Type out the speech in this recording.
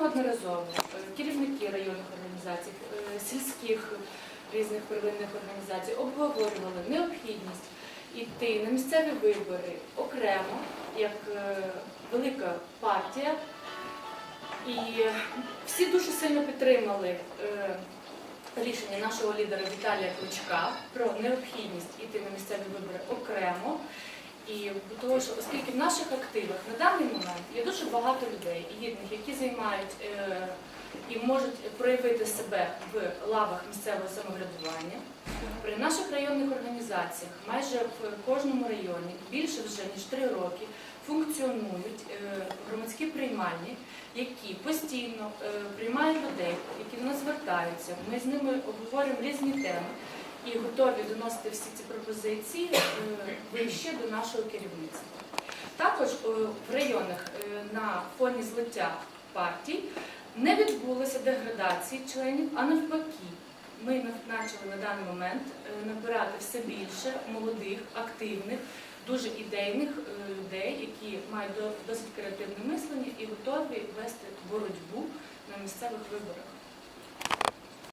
неодноразово керівники районних організацій, е, сільських різних первинних організацій обговорювали необхідність йти на місцеві вибори окремо, як е, велика партія. І всі дуже сильно підтримали е, рішення нашого лідера Віталія Кличка про необхідність йти на місцеві вибори окремо. І того, що оскільки в наших активах на даний дуже багато людей гідних, які займають е, і можуть проявити себе в лавах місцевого самоврядування, при наших районних організаціях майже в кожному районі більше вже ніж три роки функціонують е, громадські приймальні, які постійно е, приймають людей, які до нас звертаються. Ми з ними обговорюємо різні теми і готові доносити всі ці пропозиції вище до нашого керівництва. Також е, в районах е, на фоні злиття партій не відбулося деградації членів, а навпаки. Ми почали на даний момент е, набирати все більше молодих, активних, дуже ідейних людей, які мають досить креативне мислення і готові вести боротьбу на місцевих виборах.